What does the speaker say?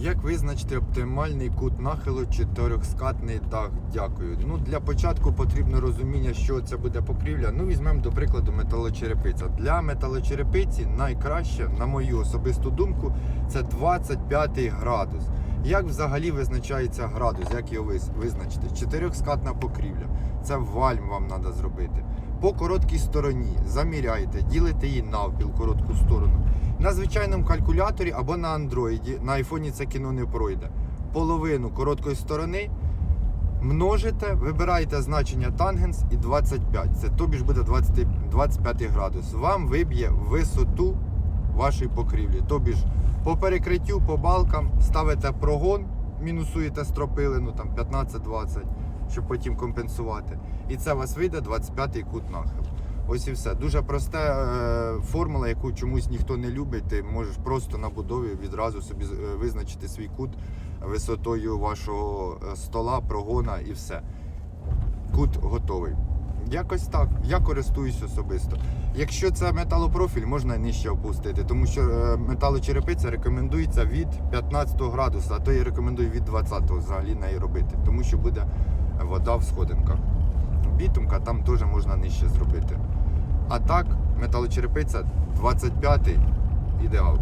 Як визначити оптимальний кут нахилу чотирьохскатний дах? Дякую. Ну для початку потрібно розуміння, що це буде покрівля. Ну візьмемо до прикладу металочерепиця. Для металочерепиці найкраще, на мою особисту думку, це 25 градус. Як взагалі визначається градус? Як його виз- визначити? Чотирьохскатна покрівля. Це вальм вам треба зробити. По короткій стороні заміряєте, ділите її навпіл коротку сторону. На звичайному калькуляторі або на андроїді, на айфоні це кіно не пройде. Половину короткої сторони множите, вибираєте значення тангенс і 25. Це тобі ж буде 20, 25 градус. Вам виб'є висоту вашої покрівлі. Тобі ж по перекриттю, по балкам ставите прогон, мінусуєте стропилину там 15-20, щоб потім компенсувати. І це вас вийде 25 кут нахил. Ось і все. Дуже проста е, формула, яку чомусь ніхто не любить. Ти можеш просто на будові відразу собі е, визначити свій кут висотою вашого е, стола, прогона і все. Кут готовий. Якось так. Я користуюсь особисто. Якщо це металопрофіль, можна нижче опустити, тому що металочерепиця рекомендується від 15 градуса, а то я рекомендую від 20 взагалі неї робити, тому що буде вода в сходинках. Бітумка там теж можна нижче зробити. А так, металочерепиця 25-й ідеал.